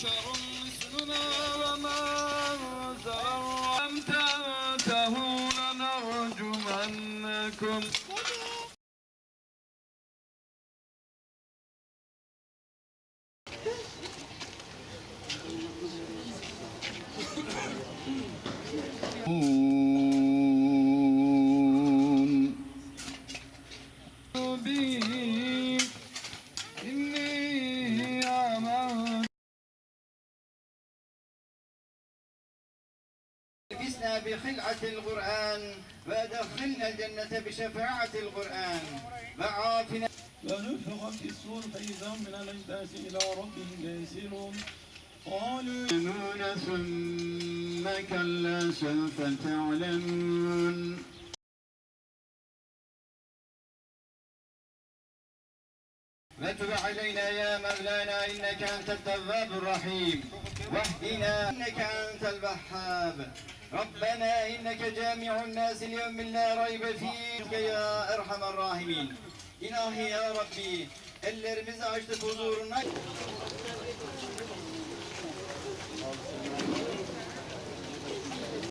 بشر مثلنا وما زرع لم تنتهوا لنرجمنكم بي لبسنا بخلعة القرآن وأدخلنا الجنة بشفاعة القرآن. وعافنا. ونفخ في الصور فإذا هم من الأجداث إلى ربهم ينسلون قالوا يعلمون ثم كلا سوف تعلمون. وتب علينا يا مولانا إنك أنت التواب الرحيم. واهدنا. إنك أنت الوهاب ربنا إنك جامع الناس اليوم لا ريب فيه يا أرحم الراحمين. İlahi ya Rabbi ellerimizi açtık huzuruna